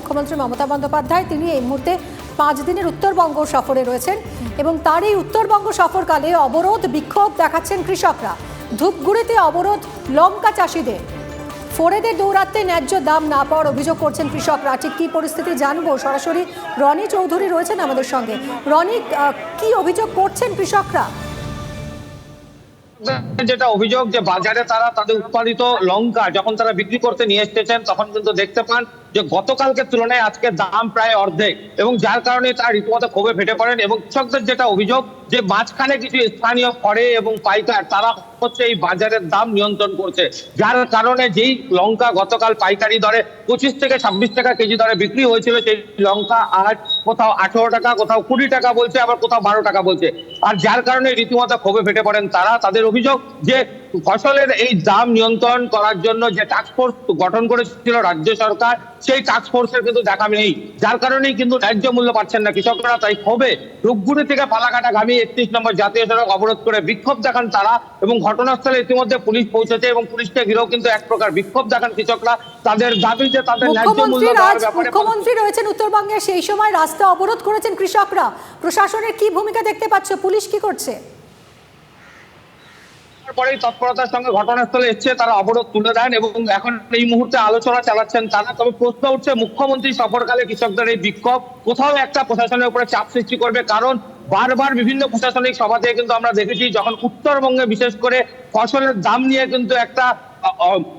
মুখ্যমন্ত্রী মমতা বন্দ্যোপাধ্যায়, তিনি এই মুহূর্তে পাঁচ দিনের উত্তরবঙ্গ সফরে রয়েছেন এবং তার এই উত্তরবঙ্গ সফরকালে অবরোধ বিক্ষোভ দেখাচ্ছেন কৃষকরা। ধূপগুড়িতে অবরোধ লঙ্কা চাষিদের। ফোরেদের দৌরাত্মে ন্যায্য দাম না পাওয়ার অভিযোগ করছেন কৃষকরা। ঠিক কী পরিস্থিতি জানব সরাসরি রনি চৌধুরী রয়েছেন আমাদের সঙ্গে। রনি কি অভিযোগ করছেন কৃষকরা? যেটা অভিযোগ যে বাজারে তারা তাদের উৎপাদিত লঙ্কা যখন তারা বিক্রি করতে নিয়ে এসেছেন, তখন কিন্তু দেখতে পান যে গতকালকে তুলনায় আজকে দাম প্রায় অর্ধেক এবং যার কারণে তার রীতিমতো ক্ষোভে ফেটে পড়েন এবং কৃষকদের যেটা অভিযোগ যে মাঝখানে কিছু স্থানীয় করে এবং পাইকার, তারা হচ্ছে এই বাজারের দাম নিয়ন্ত্রণ করছে। যার কারণে যেই লঙ্কা গতকাল পাইকারি দরে পঁচিশ থেকে ছাব্বিশ টাকা কেজি দরে বিক্রি হয়েছিল, সেই লঙ্কা আজ কোথাও আঠেরো টাকা, কোথাও কুড়ি টাকা বলছে, আবার কোথাও বারো টাকা বলছে। আর যার কারণে রীতিমতো ক্ষোভে ফেটে পড়েন তারা। তাদের অভিযোগ যে ফসলের এই দাম নিয়ন্ত্রণ করার জন্য যে টাস্ক ফোর্স গঠন করেছিল রাজ্য সরকার সেই টাস্ক ফোর্সের কিন্তু দেখা নেই। যার কারণেই কিন্তু ন্যায্য মূল্য পাচ্ছেন না কৃষকরা। তাই ক্ষোভে রূপগুড়ি থেকে পালাকাটাগামী একত্রিশ নম্বর জাতীয় সড়ক অবরোধ করে বিক্ষোভ দেখান তারা এবং ঘটনাস্থলে ইতিমধ্যে পুলিশ পৌঁছেছে এবং পুলিশকে ঘিরেও কিন্তু এক প্রকার বিক্ষোভ দেখান কৃষকরা। তাদের দাবি যে তাদের ন্যায্য মূল্য মুখ্যমন্ত্রী দেওয়ার ব্যাপারে মুখ্যমন্ত্রী রয়েছেন উত্তরবঙ্গে। সেই সময় রাস্তা অবরোধ করেছেন কৃষকরা। প্রশাসনের কি ভূমিকা দেখতে পাচ্ছ? পুলিশ কি করছে? পরেই তৎপরতার সঙ্গে ঘটনাস্থলে এসছে, তারা অবরোধ তুলে দেন এবং এখন এই মুহূর্তে আলোচনা চালাচ্ছেন তারা। তবে প্রশ্ন উঠছে, মুখ্যমন্ত্রী সফরকালে কৃষকদের এই বিক্ষোভ কোথাও একটা প্রশাসনের উপরে চাপ সৃষ্টি করবে? কারণ বারবার বিভিন্ন প্রশাসনিক সভা কিন্তু আমরা দেখেছি, যখন উত্তরবঙ্গে বিশেষ করে ফসলের দাম নিয়ে কিন্তু একটা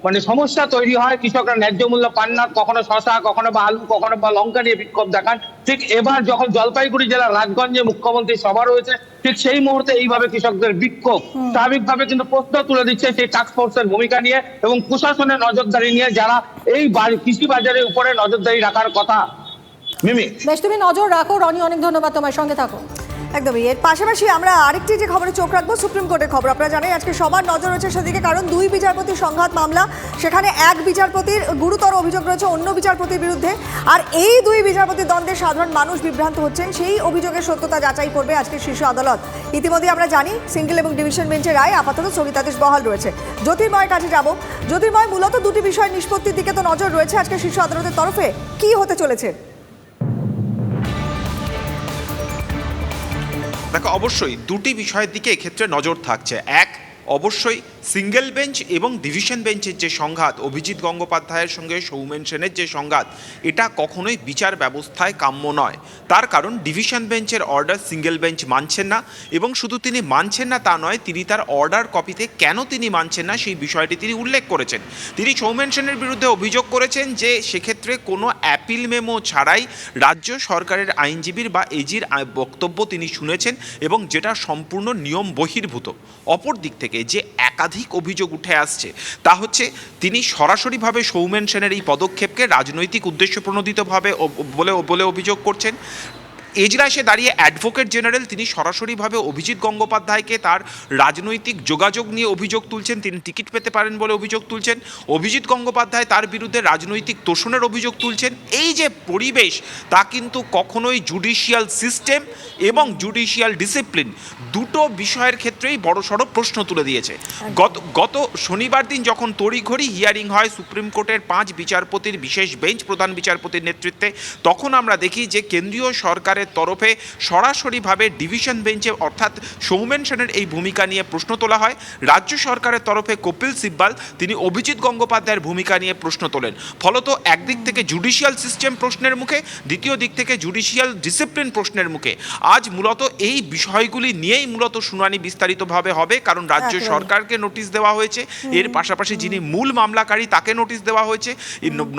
মানে সমস্যা তৈরি হয় কৃষকরা ন্যায্য মূল্য পান না কখনো শশা কখনো বা আলু কখনো বা লঙ্কা নিয়ে বিক্ষোভ দেখান। ঠিক এবার যখন জলপাইগুড়ি জেলার রাজগঞ্জে মুখ্যমন্ত্রী সভা রয়েছে ঠিক সেই মুহূর্তে এইভাবে কৃষকদের বিক্ষোভ স্বাভাবিকভাবে কিন্তু প্রশ্ন তুলে দিচ্ছে সেই টাস্ক ফোর্সের ভূমিকা নিয়ে এবং প্রশাসনের নজরদারি নিয়ে যারা এই কৃষি বাজারের উপরে নজরদারি রাখার কথা। মিমি। বেশ তুমি নজর রাখো রনি অনেক ধন্যবাদ তোমার সঙ্গে থাকো। একদমই। এর পাশাপাশি আমরা আরেকটি যে খবরে চোখ রাখব, সুপ্রিম কোর্টের খবর। আপনারা জানেন, আজকে সবার নজর রয়েছে সেদিকে, কারণ দুই বিচারপতির সংঘাত মামলা, সেখানে এক বিচারপতির গুরুতর অভিযোগ রয়েছে অন্য বিচারপতির বিরুদ্ধে। আর এই দুই বিচারপতির দ্বন্দ্বে সাধারণ মানুষ বিভ্রান্ত হচ্ছেন। সেই অভিযোগের সত্যতা যাচাই করবে আজকে শীর্ষ আদালত। ইতিমধ্যে আমরা জানি, সিঙ্গেল এবং ডিভিশন বেঞ্চের রায়, আপাতত স্থগিতাদেশ বহাল রয়েছে। জ্যোতির্ময়ের কাছে যাব। জ্যোতির্ময়, মূলত দুটি বিষয় নিষ্পত্তির দিকে তো নজর রয়েছে আজকে শীর্ষ আদালতের তরফে। কি হতে চলেছে? দেখো, অবশ্যই দুটি বিষয়ের দিকে এক্ষেত্রে নজর থাকছে। এক, অবশ্যই সিঙ্গেল বেঞ্চ এবং ডিভিশন বেঞ্চের যে সংঘাত, অভিজিৎ গঙ্গোপাধ্যায়ের সঙ্গে সৌমেন সেনের যে সংঘাত, এটা কখনোই বিচার ব্যবস্থায় কাম্য নয়। তার কারণ ডিভিশন বেঞ্চের অর্ডার সিঙ্গেল বেঞ্চ মানছেন না এবং শুধু তিনি মানছেন না তা নয়, তিনি তার অর্ডার কপিতে কেন তিনি মানছেন না সেই বিষয়টি তিনি উল্লেখ করেছেন। তিনি সৌমেন সেনের বিরুদ্ধে অভিযোগ করেছেন যে সেক্ষেত্রে কোনো অ্যাপিল মেমো ছাড়াই রাজ্য সরকারের আইনজীবীর বা এজির বক্তব্য তিনি শুনেছেন এবং যেটা সম্পূর্ণ নিয়ম বহির্ভূত। অপর দিক থেকে যে একাধিক অভিযোগ উঠে আসছে, তা হচ্ছে তিনি সরাসরিভাবে সৌমেন সেনের এই পদক্ষেপকে রাজনৈতিক উদ্দেশ্য প্রণোদিতভাবে বলে বলে অভিযোগ করছেন। এজলাসে দাঁড়িয়ে অ্যাডভোকেট জেনারেল তিনি সরাসরিভাবে অভিজিৎ গঙ্গোপাধ্যায়কে তার রাজনৈতিক যোগাযোগ নিয়ে অভিযোগ তুলছেন। তিনি টিকিট পেতে পারেন বলে অভিযোগ তুলছেন। অভিজিৎ গঙ্গোপাধ্যায় তার বিরুদ্ধে রাজনৈতিক তোষণের অভিযোগ তুলছেন। এই যে পরিবেশ তা কিন্তু কখনোই জুডিশিয়াল সিস্টেম এবং জুডিশিয়াল ডিসিপ্লিন দুটো বিষয়ের ক্ষেত্রেই বড়সড় প্রশ্ন তুলে দিয়েছে। গত গত শনিবার দিন যখন তড়িঘড়ি হিয়ারিং হয় সুপ্রিম কোর্টের পাঁচ বিচারপতির বিশেষ বেঞ্চ প্রধান বিচারপতির নেতৃত্বে তখন আমরা দেখি যে কেন্দ্রীয় সরকারের তরফে সরাসরিভাবে ডিভিশন বেঞ্চে অর্থাৎ সৌমেন সেনের এই ভূমিকা নিয়ে প্রশ্ন তোলা হয়। রাজ্য সরকারের তরফে কপিল সিব্বাল তিনি অভিজিৎ গঙ্গোপাধ্যায়ের ভূমিকা নিয়ে প্রশ্ন তোলেন। ফলত একদিক থেকে জুডিশিয়াল সিস্টেম প্রশ্নের মুখে দ্বিতীয় দিক থেকে জুডিশিয়াল ডিসিপ্লিন প্রশ্নের মুখে। আজ মূলত এই বিষয়গুলি নিয়েই মূলত শুনানি বিস্তারিতভাবে হবে কারণ রাজ্য সরকারকে নোটিশ দেওয়া হয়েছে। এর পাশাপাশি যিনি মূল মামলাকারী তাকে নোটিশ দেওয়া হয়েছে।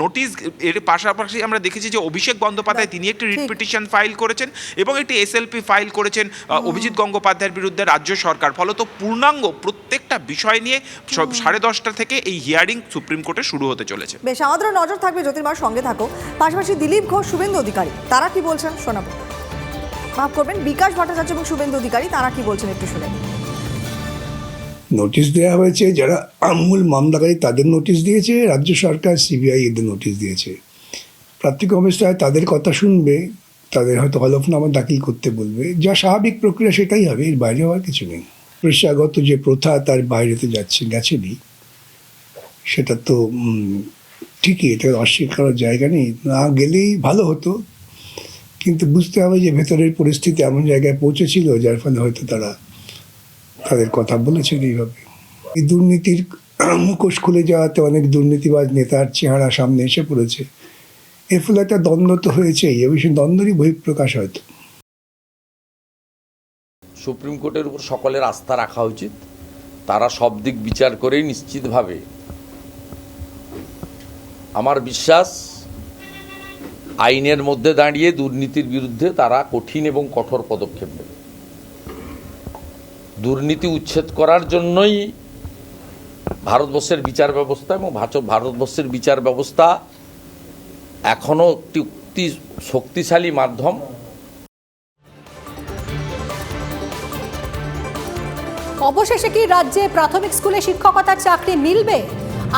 নোটিশ এর পাশাপাশি আমরা দেখেছি যে অভিষেক বন্দ্যোপাধ্যায় তিনি একটি রিট। পিটিশন ফাইল করেছেন এবং একটি এসএলপি ফাইল করেছেন অভিজিৎ গঙ্গোপাধ্যায়ের বিরুদ্ধে রাজ্য সরকার। ফলত পূর্ণাঙ্গ প্রত্যেকটা বিষয় নিয়ে সাড়ে দশটা থেকে এই হিয়ারিং সুপ্রিম কোর্টে শুরু হতে চলেছে। বেশ আমাদেরও নজর থাকবে জ্যোতির্ময়ের সঙ্গে থাকো পাশাপাশি দিলীপ ঘোষ শুভেন্দু অধিকারী তারা কি বলছেন শোনাবো। মাফ করবেন বিকাশ ভট্টাচার্য এবং শুভেন্দু অধিকারী তারা কি বলছেন একটু শুনে। নোটিশ দেওয়া হয়েছে যারা আমূল মামলাকারী তাদের নোটিশ দিয়েছে রাজ্য সরকার সিবিআই এদের নোটিশ দিয়েছে। প্রাথমিক অবস্থায় তাদের কথা শুনবে তাদের হয়তো হলফনামা দাখিল করতে বলবে। যা স্বাভাবিক প্রক্রিয়া সেটাই হবে, এর বাইরে হওয়ার কিছু নেই। পেশাগত যে প্রথা তার বাইরে তো যাচ্ছে, গেছেনই। সেটা তো ঠিকই, এটা অস্বীকার করার জায়গা নেই। না গেলেই ভালো হতো। কিন্তু বুঝতে হবে যে ভেতরের পরিস্থিতি এমন জায়গায় পৌঁছেছিল, যার ফলে হয়তো তারা তাদের কথা বলেছেন এইভাবে। এই দুর্নীতির মুখোশ খুলে যাওয়াতে অনেক দুর্নীতিবাজ নেতার চেহারা সামনে এসে পড়েছে। এর ফলে একটা দ্বন্দ্ব তো হয়েছেই এবং সেই দ্বন্দ্বেরই বহিঃপ্রকাশ হয়তো। সুপ্রিম কোর্টের উপর সকলের আস্থা রাখা উচিত, তারা সব দিক বিচার করেই নিশ্চিতভাবে। আমার বিশ্বাস, আইনের মধ্যে দাঁড়িয়ে দুর্নীতির বিরুদ্ধে তারা কঠিন এবং কঠোর পদক্ষেপ নেবে। দুর্নীতি উচ্ছেদ করার জন্যই ভারতবর্ষের বিচার ব্যবস্থা এবং ভারতবর্ষের বিচার ব্যবস্থা এখনও একটি শক্তিশালী মাধ্যম। অবশেষে কি রাজ্যে প্রাথমিক স্কুলে শিক্ষকতার চাকরি মিলবে?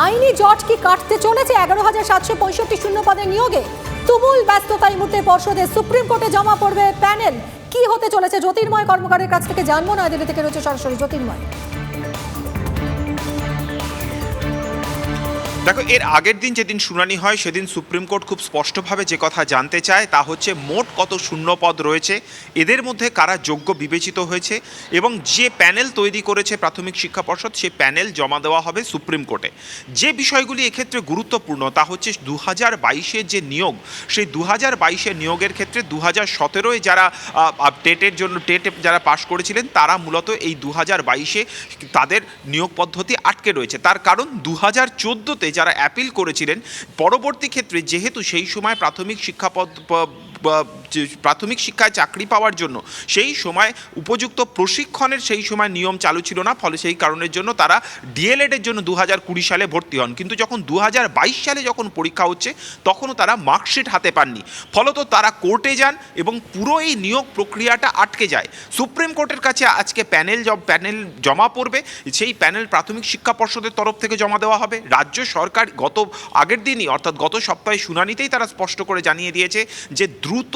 আইনি জট কি কাটতে চলেছে এগারো হাজার সাতশো পঁয়ষট্টি শূন্য পদের নিয়োগে? তুমুল ব্যস্ততা এই মুহূর্তে পর্ষদে সুপ্রিম কোর্টে জমা পড়বে প্যানেল। কি হতে চলেছে জ্যোতির্ময় কর্মকারের কাছ থেকে জানব না দিল্লি থেকে রয়েছে সরাসরি জ্যোতির্ময়। দেখো, এর আগের দিন যেদিন শুনানি হয়, সেদিন সুপ্রিম কোর্ট খুব স্পষ্টভাবে যে কথা জানতে চায়, তা হচ্ছে মোট কত শূন্যপদ রয়েছে, এদের মধ্যে কারা যোগ্য বিবেচিত হয়েছে, এবং যে প্যানেল তৈরি করেছে প্রাথমিক শিক্ষা পর্ষদ সেই প্যানেল জমা দেওয়া হবে সুপ্রিম কোর্টে। যে বিষয়গুলি এক্ষেত্রে গুরুত্বপূর্ণ, তা হচ্ছে দু হাজার বাইশের যে নিয়োগ, সেই দু হাজার বাইশের নিয়োগের ক্ষেত্রে দু হাজার সতেরোয় যারা টেটের জন্য, টেটে যারা পাশ করেছিলেন, তারা মূলত এই দু হাজার বাইশে তাদের নিয়োগ পদ্ধতি আটকে রয়েছে। তার কারণ দু হাজার চোদ্দোতে যারা অ্যাপিল করেছিলেন পরবর্তী ক্ষেত্রে যেহেতু সেই সময় প্রাথমিক শিক্ষা প্রাথমিক শিক্ষায় চাকরি পাওয়ার জন্য, সেই সময় উপযুক্ত প্রশিক্ষণের সেই সময় নিয়ম চালু ছিল না, ফলে সেই কারণের জন্য তারা ডিএলএডের জন্য দু কুড়ি সালে ভর্তি হন। কিন্তু যখন দু হাজার বাইশ সালে যখন পরীক্ষা হচ্ছে, তখনও তারা মার্কশিট হাতে পাননি। ফলত তারা কোর্টে যান এবং পুরো এই নিয়োগ প্রক্রিয়াটা আটকে যায়। সুপ্রিম কোর্টের কাছে আজকে প্যানেল প্যানেল জমা পড়বে। সেই প্যানেল প্রাথমিক শিক্ষা পর্ষদের তরফ থেকে জমা দেওয়া হবে। রাজ্য সরকার গত আগের দিনই, অর্থাৎ গত সপ্তাহে শুনানিতেই তারা স্পষ্ট করে জানিয়ে দিয়েছে যে দ্রুত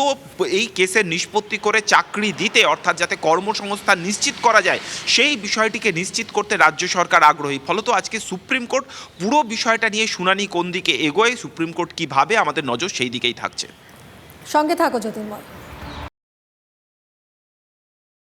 এই কেসের নিষ্পত্তি করে চাকরি দিতে, অর্থাৎ যাতে কর্মসংস্থান নিশ্চিত করা যায়, সেই বিষয়টিকে নিশ্চিত করতে রাজ্য সরকার আগ্রহী। ফলত আজকে সুপ্রিম কোর্ট পুরো বিষয়টা নিয়ে শুনানি কোন দিকে এগোয়, সুপ্রিম কোর্ট কী ভাবে আমাদের নজর সেই দিকেই থাকছে। সঙ্গে থাকো জ্যোতির্ময়